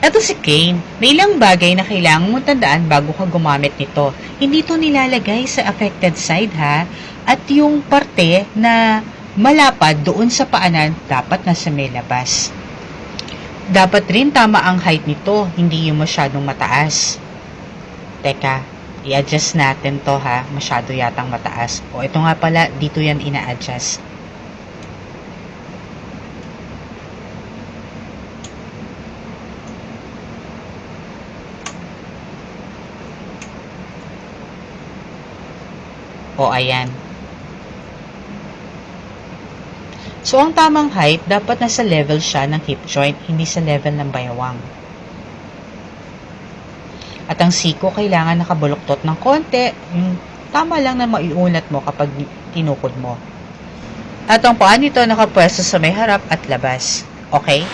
Eto si Kane, may ilang bagay na kailangan mo tandaan bago ka gumamit nito. Hindi to nilalagay sa affected side ha. At yung parte na malapad doon sa paanan, dapat nasa may labas. Dapat rin tama ang height nito, hindi yung masyadong mataas. Teka, i-adjust natin to ha, masyado yatang mataas. O ito nga pala, dito yan ina-adjust. O ayan. So, ang tamang height, dapat nasa level siya ng hip joint, hindi sa level ng bayawang. At ang siko, kailangan nakabuluktot ng konti, yung tama lang na maiunat mo kapag tinukod mo. At ang paa nito nakapwesto sa may harap at labas. Okay?